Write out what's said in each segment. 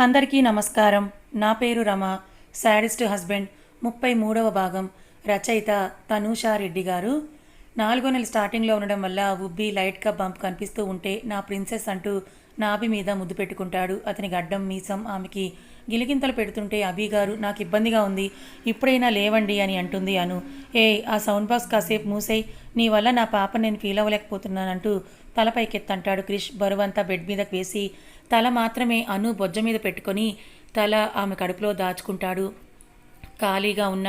అందరికీ నమస్కారం. నా పేరు రమ. శాడిస్ట్ హస్బెండ్ ముప్పై మూడవ భాగం. రచయిత తనూషా రెడ్డి గారు. నాలుగో నెల స్టార్టింగ్లో ఉండడం వల్ల ఉబ్బి లైట్గా బంప్ కనిపిస్తూ ఉంటే నా ప్రిన్సెస్ అంటూ నాభి మీద ముద్దు పెట్టుకుంటాడు. అతని గడ్డం మీసం ఆమెకి గిలిగింతలు పెడుతుంటే అభి గారు నాకు ఇబ్బందిగా ఉంది. ఇప్పుడైనా లేవండి అని అంటుంది అను. ఏ ఆ సౌండ్ బాక్స్ కాసేపు మూసేయ్. నీ వల్ల నా పాప నేను ఫీల్ అవ్వలేకపోతున్నానంటూ తలపైకెత్తంటాడు క్రిష్. బరువంతా బెడ్ మీదకి వేసి తల మాత్రమే అను బొజ్జ మీద పెట్టుకొని తల ఆమె కడుపులో దాచుకుంటాడు. ఖాళీగా ఉన్న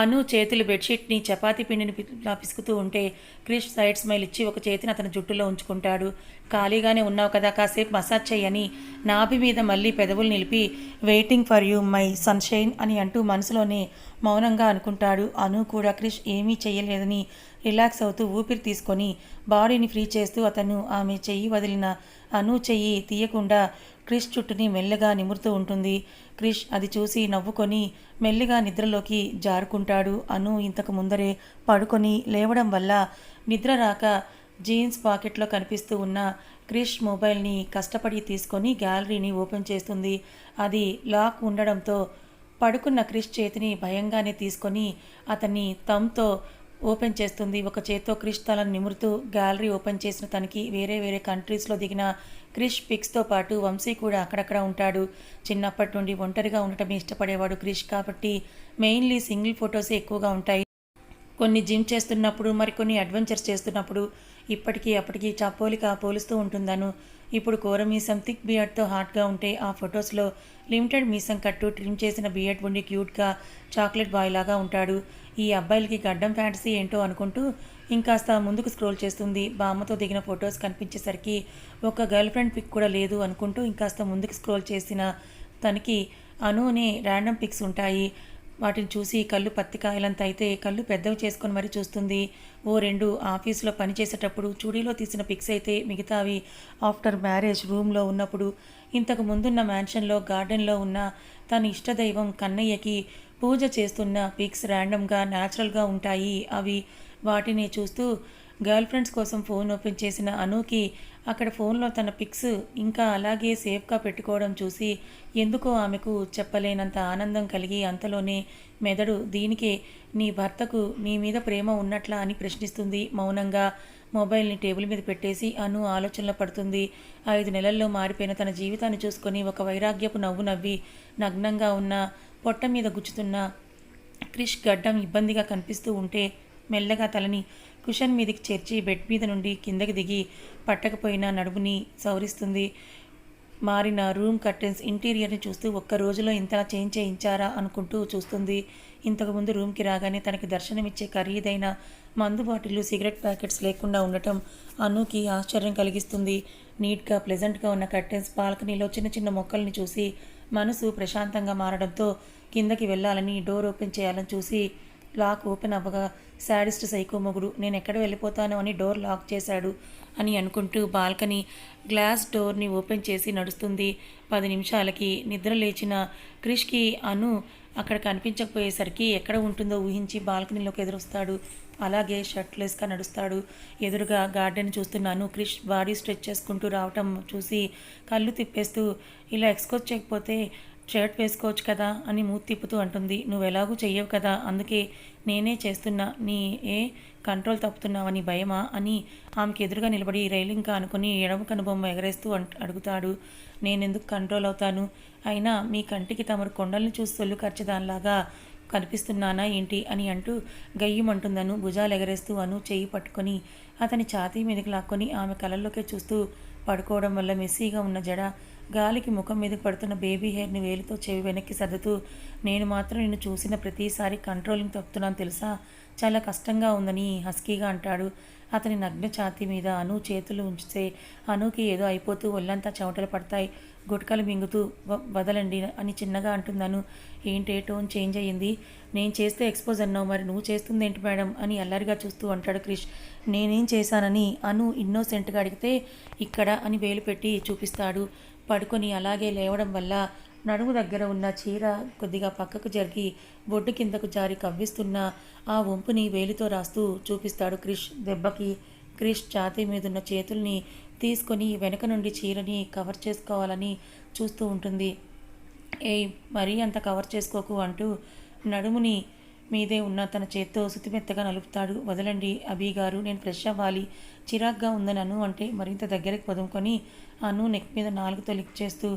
అను చేతులు బెడ్షీట్ని చపాతీ పిండిని పిసుకుతూ ఉంటే క్రిష్ సైడ్ స్మైల్ ఇచ్చి ఒక చేతిని అతని జుట్టులో ఉంచుకుంటాడు. ఖాళీగానే ఉన్నావు కదా కాసేపు మసాజ్ చేయని నాభి మీద మళ్ళీ పెదవులు నిలిపి waiting for you my sunshine అని అంటూ మనసులోనే మౌనంగా అనుకుంటాడు. అను కూడా క్రిష్ ఏమీ చేయలేదని రిలాక్స్ అవుతూ ఊపిరి తీసుకొని బాడీని ఫ్రీ చేస్తూ అతను ఆమె చెయ్యి వదిలిన అను చెయ్యి తీయకుండా క్రిష్ చుట్టుని మెల్లగా నిమురుతూ ఉంటుంది. క్రిష్ అది చూసి నవ్వుకొని మెల్లిగా నిద్రలోకి జారుకుంటాడు. అను ఇంతకు ముందరే పడుకొని లేవడం వల్ల నిద్ర రాక జీన్స్ పాకెట్లో కనిపిస్తూ ఉన్న క్రిష్ మొబైల్ని కష్టపడి తీసుకొని గ్యాలరీని ఓపెన్ చేస్తుంది. అది లాక్ ఉండడంతో పడుకున్న క్రిష్ చేతిని భయంగానే తీసుకొని అతన్ని తమ్తో ఓపెన్ చేస్తుంది. ఒక చేత్తో క్రిష్ తలను నిమురుతూ గ్యాలరీ ఓపెన్ చేసిన తనకి వేరే వేరే కంట్రీస్లో దిగిన క్రిష్ పిక్స్తో పాటు వంశీ కూడా అక్కడక్కడ ఉంటాడు. చిన్నప్పటి నుండి ఒంటరిగా ఉండటం ఇష్టపడేవాడు క్రిష్ కాబట్టి మెయిన్లీ సింగిల్ ఫొటోసే ఎక్కువగా ఉంటాయి. కొన్ని జిమ్ చేస్తున్నప్పుడు మరికొన్ని అడ్వెంచర్స్ చేస్తున్నప్పుడు ఇప్పటికీ అప్పటికీ చపోలిక పోలుస్తూ ఉంటుందను. ఇప్పుడు కూర మీసం థిక్ బియర్డ్తో హాట్గా ఉంటే ఆ ఫొటోస్లో లిమిటెడ్ మీసం కట్టు ట్రిమ్ చేసిన బియర్డ్ ఉండి క్యూట్గా చాక్లెట్ బాయ్ లాగా ఉంటాడు. ఈ అబ్బాయిలకి గడ్డం ఫ్యాంటసీ ఏంటో అనుకుంటూ ఇంకాస్త ముందుకు స్క్రోల్ చేస్తుంది. బామ్మతో దిగిన ఫొటోస్ కనిపించేసరికి ఒక గర్ల్ ఫ్రెండ్ పిక్ కూడా లేదు అనుకుంటూ ఇంకాస్త ముందుకు స్క్రోల్ చేసిన తనకి అనుని ర్యాండమ్ పిక్స్ ఉంటాయి. వాటిని చూసి కళ్ళు పత్తికాయలంత అయితే కళ్ళు పెద్దవి చేసుకొని మరీ చూస్తుంది. ఓ రెండు ఆఫీసులో పనిచేసేటప్పుడు చూడీలో తీసిన పిక్స్ అయితే మిగతావి ఆఫ్టర్ మ్యారేజ్ రూమ్లో ఉన్నప్పుడు ఇంతకు ముందున్న మ్యాన్షన్లో గార్డెన్లో ఉన్న తన ఇష్టదైవం కన్నయ్యకి పూజ చేస్తున్న పిక్స్ ర్యాండమ్గా న్యాచురల్గా ఉంటాయి. అవి వాటిని చూస్తూ గర్ల్ ఫ్రెండ్స్ కోసం ఫోన్ ఓపెన్ చేసిన అనుకి అక్కడ ఫోన్లో తన పిక్స్ ఇంకా అలాగే సేఫ్గా పెట్టుకోవడం చూసి ఎందుకో ఆమెకు చెప్పలేనంత ఆనందం కలిగి అంతలోనే మెదడు దీనికే నీ భర్తకు నీ మీద ప్రేమ ఉన్నట్లా అని ప్రశ్నిస్తుంది. మౌనంగా మొబైల్ని టేబుల్ మీద పెట్టేసి అను ఆలోచనలో పడుతుంది. ఐదు నెలల్లో మారిపోయిన తన జీవితాన్ని చూసుకొని ఒక వైరాగ్యపు నవ్వు నవ్వి నగ్నంగా ఉన్న పొట్ట మీద గుచ్చుతున్న క్రిష్ గడ్డం ఇబ్బందిగా కనిపిస్తూ ఉంటే మెల్లగా తలని కుషన్ మీదకి చేర్చి బెడ్ మీద నుండి కిందకి దిగి పట్టకపోయిన నడుముని సవరిస్తుంది. మారిన రూమ్ కర్టెన్స్ ఇంటీరియర్ని చూస్తూ ఒక్క రోజులో ఇంతలా చేంజ్ చేయించారా అనుకుంటూ చూస్తుంది. ఇంతకుముందు రూమ్కి రాగానే తనకి దర్శనమిచ్చే ఖరీదైన మందు బాటిళ్ళు సిగరెట్ ప్యాకెట్స్ లేకుండా ఉండటం అనుకి ఆశ్చర్యం కలిగిస్తుంది. నీట్గా ప్లెజెంట్గా ఉన్న కర్టెన్స్ బాల్కనీలో చిన్న చిన్న మొక్కల్ని చూసి మనసు ప్రశాంతంగా మారడంతో కిందకి వెళ్ళాలని డోర్ ఓపెన్ చేయాలని చూసి లాక్ ఓపెన్ అవ్వగా శాడిస్ట్ సైకో మొగుడు నేను ఎక్కడ వెళ్ళిపోతాను అని డోర్ లాక్ చేశాడు అని అనుకుంటూ బాల్కనీ గ్లాస్ డోర్ని ఓపెన్ చేసి నడుస్తుంది. పది నిమిషాలకి నిద్ర లేచిన క్రిష్కి అను అక్కడ కనిపించకపోయేసరికి ఎక్కడ ఉంటుందో ఊహించి బాల్కనీలోకి ఎదురొస్తాడు. అలాగే షర్ట్లెస్గా నడుస్తాడు. ఎదురుగా గార్డెన్ చూస్తున్నాను. క్రిష్ బాడీ స్ట్రెచ్ చేసుకుంటూ రావటం చూసి కళ్ళు తిప్పేస్తూ ఇలా ఎక్స్కోజ్ చేయకపోతే షర్ట్ వేసుకోవచ్చు కదా? అని మూతి తిప్పుతూ అంటుంది. నువ్వు ఎలాగూ చెయ్యవు కదా అందుకే నేనే చేస్తున్నా. నీ ఏ కంట్రోల్ తప్పుతున్నావని భయమా? అని ఆమెకి ఎదురుగా నిలబడి రైలింగ్ అనుకుని ఎడమ కనుబొమ్మ ఎగరేస్తూ అంట అడుగుతాడు. నేనెందుకు కంట్రోల్ అవుతాను? అయినా మీ కంటికి తమరు కొండల్ని చూసి సొల్లు ఖర్చుదానిలాగా కనిపిస్తున్నానా ఏంటి అని అంటూ గయ్యమంటుందను. భుజాలు ఎగరేస్తూ అను చెయ్యి పట్టుకొని అతని ఛాతీ మీదకి లాక్కొని ఆమె కళ్ళల్లోకే చూస్తూ పడుకోవడం వల్ల మెస్సీగా ఉన్న జడ గాలికి ముఖం మీదకి పడుతున్న బేబీ హెయిర్ని వేలితో చెవి వెనక్కి సర్దుతూ నేను మాత్రం నిన్ను చూసిన ప్రతిసారి కంట్రోలింగ్ తప్పుతున్నాను తెలుసా? చాలా కష్టంగా ఉందని హస్కీగా అంటాడు అతని నగ్న ఛాతీ మీద అను చేతులు ఉంచితే అనుకి ఏదో అయిపోతూ ఒళ్ళంతా చెమటలు పడతాయి. గుట్కలు మింగుతూ "వ- వదలండి అని చిన్నగా అంటున్నాను ఏంటే టోన్ చేంజ్ అయ్యింది? నేను చేస్తే ఎక్స్పోజ్ అన్నావు మరి నువ్వు చేస్తుంది ఏంటి మేడం? అని అల్లరిగా చూస్తూ అంటాడు క్రిష్. నేనేం చేశానని అను ఇన్నోసెంట్గా అడిగితే ఇక్కడ అని వేలు పెట్టి చూపిస్తాడు. పడుకొని అలాగే లేవడం వల్ల నడుము దగ్గర ఉన్న చీర కొద్దిగా పక్కకు జరిగి బొడ్డు కిందకు జారి కవ్విస్తున్న ఆ వంపుని వేలితో రాస్తూ చూపిస్తాడు క్రిష్ దెబ్బకి. క్రిష్ ఛాతీ మీదున్న చేతుల్ని తీసుకొని వెనక నుండి చీరని కవర్ చేసుకోవాలని చూస్తూ ఉంటుంది. ఏ మరీ అంత కవర్ చేసుకోకు అంటూ నడుముని మీదే ఉన్న తన చేత్తో సుతిమెత్తగా నలుపుతాడు. వదలండి అభి గారు నేను ఫ్రెష్ అవ్వాలి. చిరాగ్గా ఉందని అను అంటే మరింత దగ్గరికి పొదుముకొని అను నెక్ మీద నాలుగుతో లిక్ చేస్తూ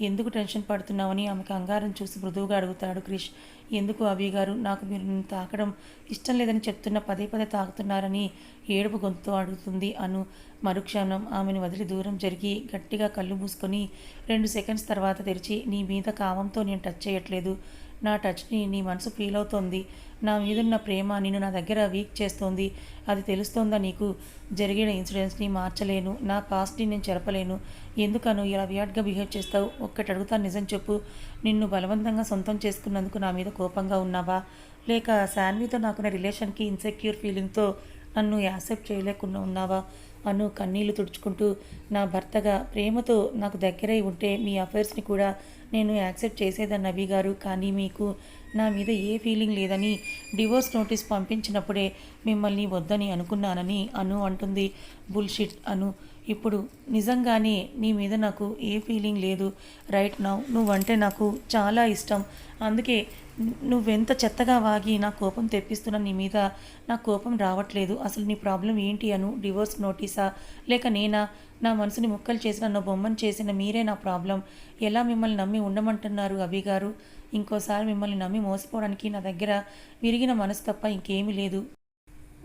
ఎందుకు టెన్షన్ పడుతున్నావని ఆమెకు అంగారం చూసి మృదువుగా అడుగుతాడు క్రిష్. ఎందుకు అభి గారు? నాకు మీరు తాకడం ఇష్టం లేదని చెప్తున్న పదే పదే తాకుతున్నారని ఏడుపు గొంతుతో అడుగుతుంది అను. మరుక్షణం ఆమెను వదిలి దూరం జరిగి గట్టిగా కళ్ళు మూసుకొని రెండు సెకండ్స్ తర్వాత తెరిచి నీ మీద కామంతో నేను టచ్ చేయట్లేదు. నా టచ్ని నీ మనసు ఫీల్ అవుతోంది. నా మీదున్న ప్రేమ నిన్ను నా దగ్గర వీక్ చేస్తోంది. అది తెలుస్తోందా నీకు? జరిగిన ఇన్సిడెంట్స్ని మార్చలేను. నా పాస్ట్ని నేను చెరపలేను. ఎందుకను ఇలా వియాడ్గా బిహేవ్ చేస్తావు? ఒక్కటి అడుగుతాను నిజం చెప్పు. నిన్ను బలవంతంగా సొంతం చేసుకున్నందుకు నా మీద కోపంగా ఉన్నావా? లేక శాన్వితో నాకున్న రిలేషన్కి ఇన్సెక్యూర్ ఫీలింగ్తో నన్ను యాక్సెప్ట్ చేయలేకుండా ఉన్నావా? అను కన్నీళ్ళు తుడుచుకుంటూ నా భర్తగా ప్రేమతో నాకు దగ్గరై ఉంటే మీ అఫైర్స్ని కూడా నేను యాక్సెప్ట్ చేసేదాన్ని నబీ గారు? కానీ మీకు నా మీద ఏ ఫీలింగ్ లేదని డివోర్స్ నోటీస్ పంపించినప్పుడే మిమ్మల్ని వద్దని అనుకున్నానని అను అంటుంది. బుల్షిట్ అను. ఇప్పుడు నిజంగానే నీ మీద నాకు ఏ ఫీలింగ్ లేదు. రైట్ నౌ నువ్వంటే నాకు చాలా ఇష్టం. అందుకే నువ్వెంత చెత్తగా వాగి నా కోపం తెప్పిస్తున్న నీ మీద నా కోపం రావట్లేదు. అసలు నీ ప్రాబ్లం ఏంటి అను డివోర్స్ నోటీసా? లేక నేనా? నా మనసుని ముక్కలు చేసిన నా బొమ్మను చేసిన మీరే నా ప్రాబ్లం ఎలా మిమ్మల్ని నమ్మి ఉండమంటున్నారు అభి గారు? ఇంకోసారి మిమ్మల్ని నమ్మి మోసపోవడానికి నా దగ్గర విరిగిన మనసు తప్ప ఇంకేమీ లేదు.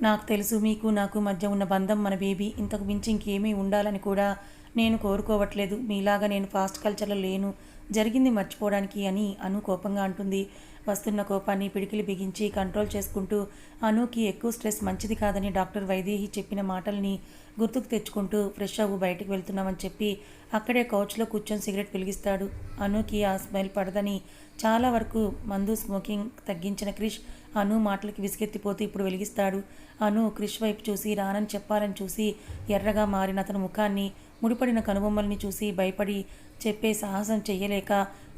నాకు తెలుసు మీకు నాకు మధ్య ఉన్న బంధం మన బేబీ. ఇంతకు మించి ఇంకేమీ ఉండాలని కూడా నేను కోరుకోవట్లేదు. మీలాగా నేను ఫాస్ట్ కల్చర్లో లేను. జరిగింది మర్చిపోవడానికి అని అను కోపంగా అంటుంది. వస్తున్న కోపాన్ని పిడికిలి బిగించి కంట్రోల్ చేసుకుంటూ అనుకి ఎక్కువ స్ట్రెస్ మంచిది కాదని డాక్టర్ వైదేహి చెప్పిన మాటల్ని గుర్తుకు తెచ్చుకుంటూ ఫ్రెష్ అవ్వు బయటకు వెళ్తున్నామని చెప్పి అక్కడే కౌచ్లో కూర్చొని సిగరెట్ వెలిగిస్తాడు. అనుకి ఆ స్మెల్ పడదని చాలా వరకు మందు స్మోకింగ్ తగ్గించిన క్రిష్ అను మాటలకి విసిగెత్తిపోతూ ఇప్పుడు వెలిగిస్తాడు. అను క్రిష్ వైపు చూసి రానని చెప్పాలని చూసి ఎర్రగా మారిన అతని ముఖాన్ని ముడిపడిన కనుబొమ్మల్ని చూసి భయపడి చెప్పే సాహసం చెయ్యలేక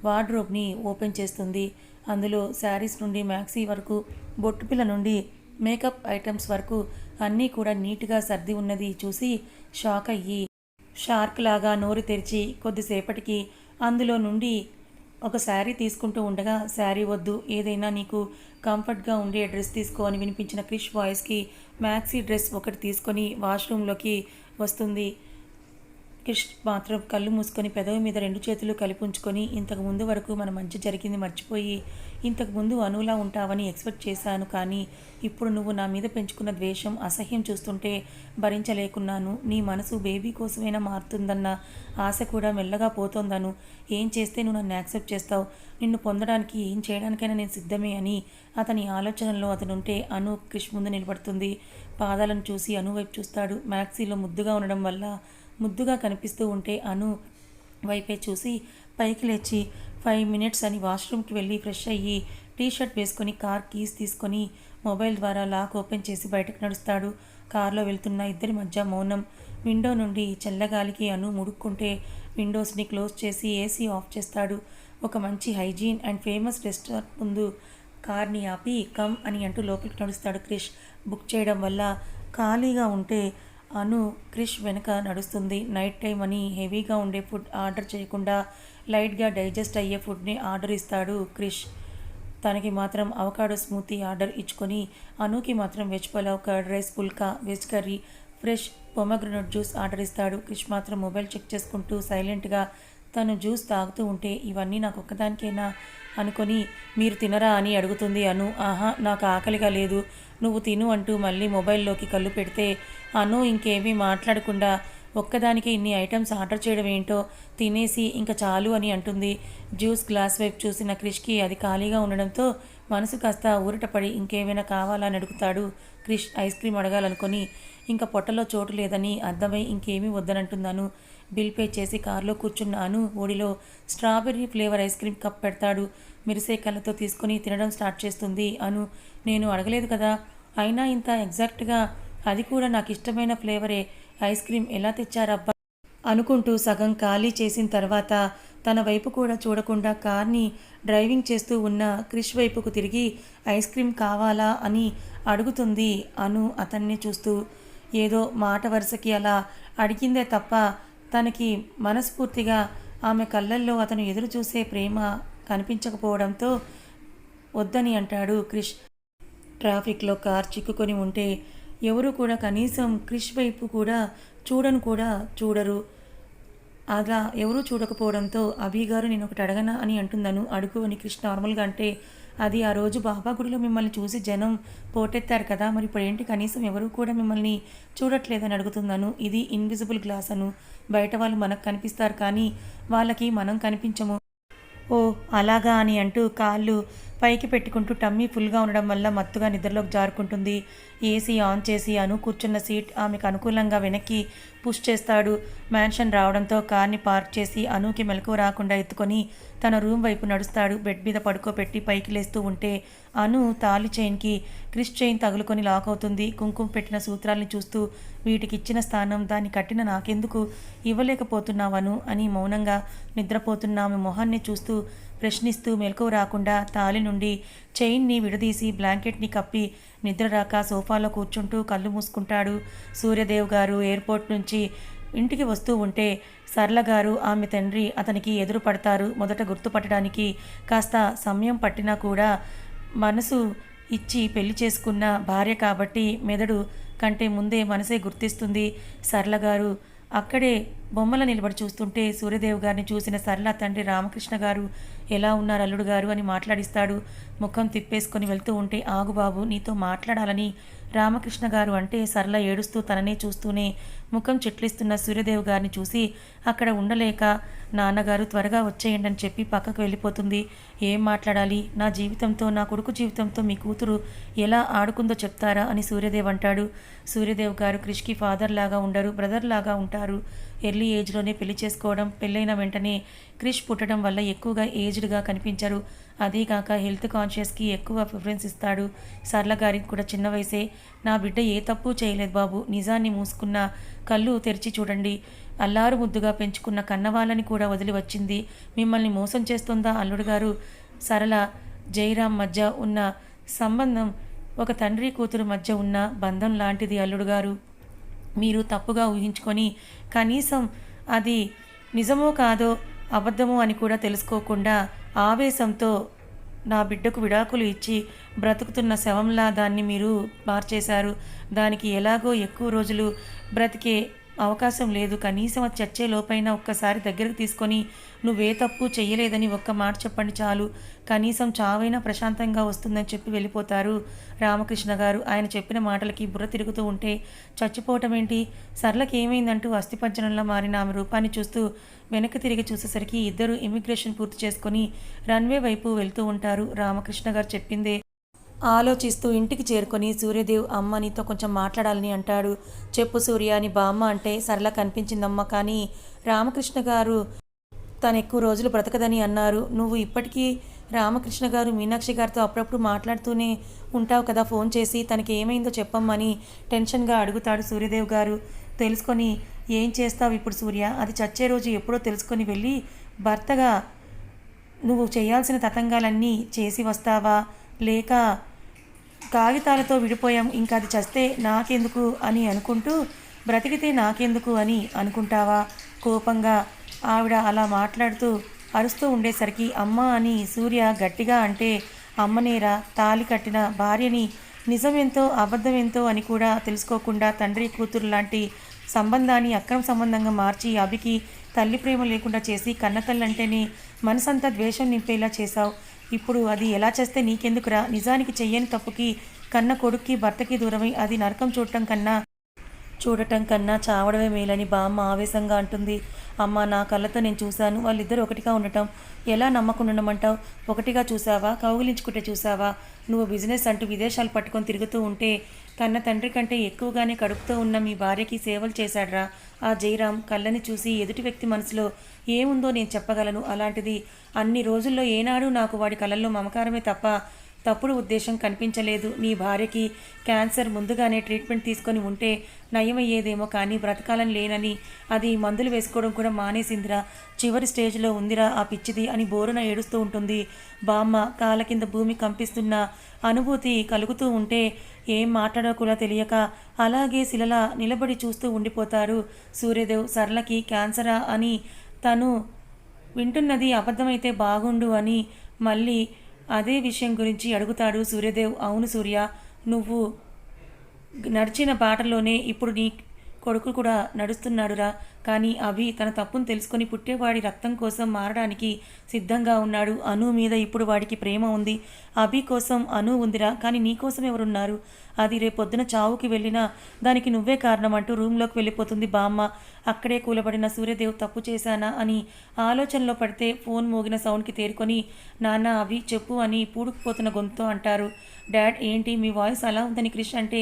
వార్డ్రోబ్ని ఓపెన్ చేస్తుంది. అందులో శారీస్ నుండి మ్యాక్సీ వరకు బొట్టుపిల్ల నుండి మేకప్ ఐటమ్స్ వరకు అన్నీ కూడా నీట్గా సర్ది ఉన్నది చూసి షాక్ అయ్యి షార్క్ లాగా నోరు తెరిచి కొద్దిసేపటికి అందులో నుండి ఒక శారీ తీసుకుంటూ ఉండగా శారీ వద్దు ఏదైనా నీకు కంఫర్ట్గా ఉండే డ్రెస్ తీసుకో అని వినిపించిన క్రిష్ వాయిస్కి మ్యాక్సీ డ్రెస్ ఒకటి తీసుకొని వాష్రూమ్లోకి వస్తుంది. క్రిష్ మాత్రం కళ్ళు మూసుకొని పెదవి మీద రెండు చేతులు కలిపి ఉంచుకొని ఇంతకు ముందు వరకు మన మంచి జరిగింది మర్చిపోయి ఇంతకు ముందు అనులా ఉంటావని ఎక్స్పెక్ట్ చేశాను కానీ ఇప్పుడు నువ్వు నా మీద పెంచుకున్న ద్వేషం అసహ్యం చూస్తుంటే భరించలేకున్నాను. నీ మనసు బేబీ కోసమైనా మారుతుందన్న ఆశ కూడా మెల్లగా పోతోందను. ఏం చేస్తే నువ్వు నన్ను యాక్సెప్ట్ చేస్తావు? నిన్ను పొందడానికి ఏం చేయడానికైనా నేను సిద్ధమే అని అతని ఆలోచనలో అతనుంటే అను క్రిష్ ముందు నిలబడుతుంది. పాదాలను చూసి అను వైపు చూస్తాడు. మ్యాక్సీలో ముద్దుగా ఉండడం వల్ల ముద్దుగా కనిపిస్తూ ఉంటే అను వైపే చూసి పైకి లేచి ఫైవ్ మినిట్స్ అని వాష్రూమ్కి వెళ్ళి ఫ్రెష్ అయ్యి టీ షర్ట్ వేసుకొని కార్ కీస్ తీసుకొని మొబైల్ ద్వారా లాక్ ఓపెన్ చేసి బయటకు నడుస్తాడు. కారులో వెళ్తున్న ఇద్దరి మధ్య మౌనం. విండో నుండి చల్లగాలికి అను ముడుక్కుంటే విండోస్ని క్లోజ్ చేసి ఏసీ ఆఫ్ చేస్తాడు. ఒక మంచి హైజీన్ అండ్ ఫేమస్ రెస్టారెంట్ ముందు కార్ని ఆపి కమ్ అని అంటూ లోపలికి నడుస్తాడు క్రిష్. బుక్ చేయడం వల్ల ఖాళీగా ఉంటే అను క్రిష్ వెనక నడుస్తుంది. నైట్ టైం అని హెవీగా ఉండే ఫుడ్ ఆర్డర్ చేయకుండా లైట్గా డైజెస్ట్ అయ్యే ఫుడ్ని ఆర్డర్ ఇస్తాడు క్రిష్. తనకి మాత్రం అవకాడో స్మూతీ ఆర్డర్ ఇచ్చుకొని అనుకి మాత్రం veg pulao curd rice phulka veg curry fresh pomegranate juice order ఇస్తాడు. క్రిష్ మాత్రం మొబైల్ చెక్ చేసుకుంటూ సైలెంట్గా తను జ్యూస్ తాగుతూ ఉంటే ఇవన్నీ నాకు ఒక్కదానికైనా అనుకొని మీరు తినరా అని అడుగుతుంది అను. ఆహా నాకు ఆకలిగా లేదు. నువ్వు తిను అంటూ మళ్ళీ మొబైల్లోకి కళ్ళు పెడితే అను ఇంకేమీ మాట్లాడకుండా ఒక్కదానికి ఇన్ని ఐటమ్స్ ఆర్డర్ చేయడం ఏంటో తినేసి ఇంకా చాలు అని అంటుంది. జ్యూస్ గ్లాస్ వైపు చూసిన క్రిష్కి అది ఖాళీగా ఉండడంతో మనసు కాస్త ఊరటపడి ఇంకేమైనా కావాలని అడుగుతాడు క్రిష్ ఐస్ క్రీమ్ అడగాలనుకొని. ఇంకా పొట్టలో చోటు లేదని అర్థమై ఇంకేమీ వద్దనంటున్నాను బిల్ పే చేసి కారులో కూర్చున్న Anu ఓడిలో strawberry flavour ice cream cup పెడతాడు. మిరిసే కళ్ళతో తీసుకొని తినడం స్టార్ట్ చేస్తుంది. అను నేను అడగలేదు కదా? అయినా ఇంత ఎగ్జాక్ట్గా అది కూడా నాకు ఇష్టమైన ఫ్లేవరే. ఐస్ క్రీమ్ ఎలా తెచ్చారబ్బా? అనుకుంటూ సగం ఖాళీ చేసిన తర్వాత తన వైపు కూడా చూడకుండా కార్ని డ్రైవింగ్ చేస్తూ ఉన్న క్రిష్ వైపుకు తిరిగి ఐస్ క్రీమ్ కావాలా అని అడుగుతుంది అను అతన్ని చూస్తూ. ఏదో మాట వరుసకి అలా అడిగిందే తప్ప తనకి మనస్ఫూర్తిగా ఆమె కళ్ళల్లో అతను ఎదురు చూసే ప్రేమ కనిపించకపోవడంతో వద్దని అంటాడు క్రిష్. ట్రాఫిక్లో కార్ చిక్కుకొని ఉంటే ఎవరు కూడా కనీసం క్రిష్ వైపు కూడా చూడను కూడా చూడరు. అలా ఎవరూ చూడకపోవడంతో అభి గారు నేను ఒకటి అడగనా? అని అంటుందను అడుగు అని కృష్ణ నార్మల్గా అంటే అది ఆ రోజు బాబా గుడిలో మిమ్మల్ని చూసి జనం పోటెత్తారు కదా మరి ఇప్పుడు ఏంటి కనీసం ఎవరు కూడా మిమ్మల్ని చూడట్లేదని అడుగుతున్నాను. ఇది ఇన్విజిబుల్ గ్లాస్ అను. బయట వాళ్ళు మనకు కనిపిస్తారు కానీ వాళ్ళకి మనం కనిపించము. ఓ అలాగా అని అంటూ కాళ్ళు పైకి పెట్టుకుంటూ టమ్మీ ఫుల్గా ఉండడం వల్ల మత్తుగా నిద్రలోకి జారుకుంటుంది. ఏసీ ఆన్ చేసి అను కూర్చున్న సీట్ ఆమెకు అనుకూలంగా వెనక్కి పుష్ చేస్తాడు. మ్యాన్షన్ రావడంతో కార్ని పార్క్ చేసి అనుకి మెలకు రాకుండా ఎత్తుకొని తన రూమ్ వైపు నడుస్తాడు. బెడ్ మీద పడుకోబెట్టి పైకి లేస్తూ ఉంటే అను తాలి చైన్కి క్రిష్ చైన్ తగులుకొని లాక్ అవుతుంది. కుంకుమ పెట్టిన సూత్రాల్ని చూస్తూ వీటికి ఇచ్చిన స్థానం దాన్ని కట్టిన నాకెందుకు? ఇవ్వలేకపోతున్నావను అని మౌనంగా నిద్రపోతున్న ఆమె మొహాన్ని చూస్తూ ప్రశ్నిస్తూ మెలకువ రాకుండా తాలి నుండి చైన్ని విడదీసి బ్లాంకెట్ని కప్పి నిద్ర రాక సోఫాలో కూర్చుంటూ కళ్ళు మూసుకుంటాడు సూర్యదేవ్ గారు ఎయిర్పోర్ట్ నుంచి ఇంటికి వస్తూ ఉంటే సరళ గారు ఆమె తండ్రి అతనికి ఎదురు పడతారు. మొదట గుర్తుపట్టడానికి కాస్త సమయం పట్టినా కూడా మనసు ఇచ్చి పెళ్ళి చేసుకున్న భార్య కాబట్టి మెదడు కంటే ముందే మనసే గుర్తిస్తుంది. సరళ గారు అక్కడే బొమ్మల నిలబడి చూస్తుంటే సూర్యదేవ్ గారిని చూసిన సరళ తండ్రి రామకృష్ణ గారు ఎలా ఉన్నారు అల్లుడు గారు అని మాట్లాడిస్తాడు. ముఖం తిప్పేసుకొని వెళ్తూ ఉంటే ఆగు బాబు నీతో మాట్లాడాలని రామకృష్ణ గారు అంటే సరళ ఏడుస్తూ తననే చూస్తూనే ముఖం చెట్లిస్తున్న సూర్యదేవ్ గారిని చూసి అక్కడ ఉండలేక నాన్నగారు త్వరగా వచ్చేయండి అని చెప్పి పక్కకు వెళ్ళిపోతుంది. ఏం మాట్లాడాలి? నా జీవితంతో నా కొడుకు జీవితంతో మీ కూతురు ఎలా ఆడుకుందో చెప్తారా అని సూర్యదేవ్ అంటాడు. సూర్యదేవ్ గారు క్రిష్కి ఫాదర్ లాగా ఉండరు బ్రదర్ లాగా ఉంటారు. ఎర్లీ ఏజ్లోనే పెళ్ళి చేసుకోవడం పెళ్ళైన వెంటనే క్రిష్ పుట్టడం వల్ల ఎక్కువగా ఏజ్డ్గా కనిపించరు. అదీగాక హెల్త్ కాన్షియస్కి ఎక్కువ ప్రిఫరెన్స్ ఇస్తాడు. సరళ గారికి కూడా చిన్న వయసే. నా బిడ్డ ఏ తప్పు చేయలేదు బాబు. నిజాన్ని మూసుకున్న కళ్ళు తెరిచి చూడండి. అల్లారు ముద్దుగా పెంచుకున్న కన్నవాళ్ళని కూడా వదిలి వచ్చింది. మిమ్మల్ని మోసం చేస్తుందా అల్లుడు గారు? సరళ జయరాం మధ్య ఉన్న సంబంధం ఒక తండ్రి కూతురు మధ్య ఉన్న బంధం లాంటిది అల్లుడు గారు. మీరు తప్పుగా ఊహించుకొని కనీసం అది నిజమో కాదో అబద్ధమో అని కూడా తెలుసుకోకుండా ఆవేశంతో నా బిడ్డకు విడాకులు ఇచ్చి బ్రతుకుతున్న శవంలా దాన్ని మీరు మార్చేశారు. దానికి ఎలాగో ఎక్కువ రోజులు బ్రతికే అవకాశం లేదు. కనీసం అది చర్చే లోపైన ఒక్కసారి దగ్గరకు తీసుకొని నువ్వే తప్పు చెయ్యలేదని ఒక్క మాట చెప్పండి చాలు. కనీసం చావైనా ప్రశాంతంగా వస్తుందని చెప్పి వెళ్ళిపోతారు రామకృష్ణ గారు. ఆయన చెప్పిన మాటలకి బుర్ర తిరుగుతూ ఉంటే చచ్చిపోవటం ఏంటి? సర్లకి ఏమైందంటూ అస్థిపంచనంలో మారిన ఆమె రూపాన్ని చూస్తూ వెనక్కి తిరిగి చూసేసరికి ఇద్దరు ఇమిగ్రేషన్ పూర్తి చేసుకొని రన్వే వైపు వెళ్తూ ఉంటారు. రామకృష్ణ గారు చెప్పిందే ఆలోచిస్తూ ఇంటికి చేరుకొని సూర్యదేవ్ అమ్మ నీతో కొంచెం మాట్లాడాలని అంటాడు. చెప్పు సూర్య అని బామ్మ అంటే సరళ కనిపించిందమ్మ కానీ రామకృష్ణ గారు తను ఎక్కువ రోజులు బ్రతకదని అన్నారు. నువ్వు ఇప్పటికీ రామకృష్ణ గారు మీనాక్షి గారితో అప్పుడప్పుడు మాట్లాడుతూనే ఉంటావు కదా? ఫోన్ చేసి తనకి ఏమైందో చెప్పమ్మని టెన్షన్గా అడుగుతాడు సూర్యదేవ్ గారు. తెలుసుకొని ఏం చేస్తావు ఇప్పుడు సూర్య? అది చచ్చే రోజు ఎప్పుడో తెలుసుకొని వెళ్ళి భర్తగా నువ్వు చేయాల్సిన తతంగాలన్నీ చేసి వస్తావా? లేక కాగితాలతో విడిపోయాం. ఇంకా అది చస్తే నాకెందుకు అని అనుకుంటూ బ్రతికితే నాకెందుకు అని అనుకుంటావా? కోపంగా ఆవిడ అలా మాట్లాడుతూ అరుస్తూ ఉండేసరికి అమ్మ అని సూర్య గట్టిగా అంటే అమ్మనేరా తాలి కట్టిన భార్యని నిజమెంతో అబద్ధమెంతో అని కూడా తెలుసుకోకుండా తండ్రి కూతురు లాంటి సంబంధాన్ని అక్రమ సంబంధంగా మార్చి అభికి తల్లి ప్రేమ లేకుండా చేసి కన్నతల్లంటేనే మనసంతా ద్వేషం నింపేలా చేశావు. ఇప్పుడు అది ఎలా చేస్తే నీకెందుకురా? నిజానికి చెయ్యని తప్పుకి కన్న కొడుక్కి భర్తకి దూరమై అది నరకం చూడటం కన్నా చూడటం కన్నా చావడమే మేలని బామ్మ ఆవేశంగా అంటుంది. అమ్మ నా కళ్ళతో నేను చూశాను. వాళ్ళిద్దరూ ఒకటిగా ఉండటం. ఎలా నమ్మకుండా ఉండమంటావు? ఒకటిగా చూసావా కౌగులించుకుంటే చూసావా నువ్వు బిజినెస్ అంటూ విదేశాలు పట్టుకొని తిరుగుతూ ఉంటే కన్న తండ్రి కంటే ఎక్కువగానే కడుపుతో ఉన్న మీ భార్యకి సేవలు చేశాడ్రా. ఆ జయరాం కళ్ళని చూసి ఎదుటి వ్యక్తి మనసులో ఏముందో నేను చెప్పగలను. అలాంటిది అన్ని రోజుల్లో ఏనాడు నాకు వాడి కళ్ళల్లో మమకారమే తప్ప తప్పుడు ఉద్దేశం కనిపించలేదు. నీ భార్యకి క్యాన్సర్ ముందుగానే ట్రీట్మెంట్ తీసుకొని ఉంటే నయమయ్యేదేమో కానీ బ్రతకాలని లేనని అది మందులు వేసుకోవడం కూడా మానేసిందిరా. చివరి స్టేజ్లో ఉందిరా ఆ పిచ్చిది అని బోరున ఏడుస్తూ ఉంటుంది. బామ్మ కాళ్ళ కింద భూమి కంపిస్తున్న అనుభూతి కలుగుతూ ఉంటే ఏం మాట్లాడో తెలియక అలాగే శిలలా నిలబడి చూస్తూ ఉండిపోతారు. సూర్యదేవ్ సరళకి క్యాన్సరా అని తను వింటున్నది అబద్ధమైతే బాగుండు అని మళ్ళీ అదే విషయం గురించి అడుగుతాడు సూర్యదేవ్. అవును సూర్య నువ్వు నడిచిన బాటలోనే ఇప్పుడు నీ కొడుకు కూడా నడుస్తున్నాడురా. కానీ అభి తన తప్పును తెలుసుకొని పుట్టేవాడి రక్తం కోసం మారడానికి సిద్ధంగా ఉన్నాడు. అను మీద ఇప్పుడు వాడికి ప్రేమ ఉంది. అభి కోసం అను ఉందిరా కానీ నీ కోసం ఎవరున్నారు? అది రేపొద్దున చావుకి వెళ్ళినా దానికి నువ్వే కారణం అంటూ రూమ్లోకి వెళ్ళిపోతుంది బామ్మ. అక్కడే కూలబడిన సూర్యదేవ్ తప్పు చేశానా అని ఆలోచనలో పడితే ఫోన్ మోగిన సౌండ్కి తేరుకొని నాన్న అవి చెప్పు అని పూడుకుపోతున్న గొంతు అంటారు. డాడ్ ఏంటి మీ వాయిస్ అలా ఉందని క్రిష్ అంటే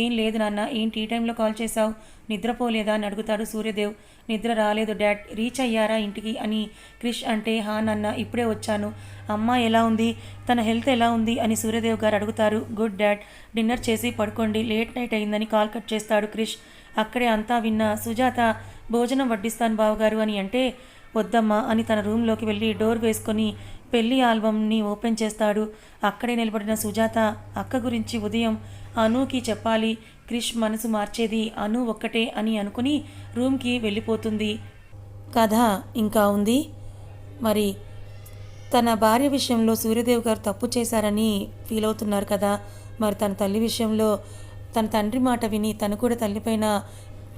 ఏం లేదు నాన్న ఏంటి ఈ టైంలో కాల్ చేశావు? నిద్రపోలేదా అని అడుగుతాడు సూర్యదేవ్. నిద్ర రాలేదు. డాడ్ రీచ్ అయ్యారా ఇంటికి? అని క్రిష్ అంటే హా నాన్న ఇప్పుడే వచ్చాను. అమ్మ ఎలా ఉంది? తన హెల్త్ ఎలా ఉంది? అని సూర్యదేవ్ గారు అడుగుతారు. గుడ్ డాడ్ డిన్నర్ చేసి పడుకోండి. లేట్ నైట్ అయిందని కాల్ కట్ చేస్తాడు క్రిష్. అక్కడే అంతా విన్న సుజాత భోజనం వడ్డిస్తాను బావగారు అని అంటే వద్దమ్మా అని తన రూమ్లోకి వెళ్ళి డోర్ వేసుకొని పెళ్ళి ఆల్బమ్ని ఓపెన్ చేస్తాడు. అక్కడే నిలబడిన సుజాత అక్క గురించి ఉదయం అనుకి చెప్పాలి. క్రిష్ మనసు మార్చేది అను ఒక్కటే అని అనుకుని రూమ్కి వెళ్ళిపోతుంది. కథ ఇంకా ఉంది. మరి తన భార్య విషయంలో సూర్యదేవ్ గారు తప్పు చేశారని ఫీల్ అవుతున్నారు కదా. మరి తన తల్లి విషయంలో తన తండ్రి మాట విని తను కూడా తల్లిపైన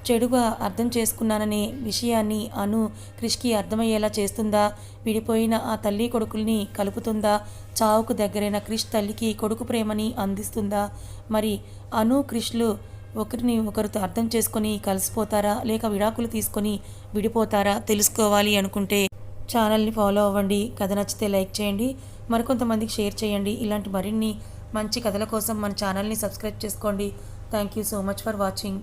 చెడుగా అర్థం చేసుకున్నాననే విషయాన్ని అను క్రిష్కి అర్థమయ్యేలా చేస్తుందా? విడిపోయిన ఆ తల్లి కొడుకుల్ని కలుపుతుందా? చావుకు దగ్గరైన క్రిష్ తల్లికి కొడుకు ప్రేమని అందిస్తుందా? మరి అను క్రిష్లు ఒకరిని ఒకరితో అర్థం చేసుకొని కలిసిపోతారా? లేక విడాకులు తీసుకొని విడిపోతారా? తెలుసుకోవాలి అనుకుంటే ఛానల్ని ఫాలో అవ్వండి. కథ నచ్చితే లైక్ చేయండి. మరికొంతమందికి షేర్ చేయండి. ఇలాంటి మరిన్ని మంచి కథల కోసం మన ఛానల్ని సబ్స్క్రైబ్ చేసుకోండి. Thank you so much for watching.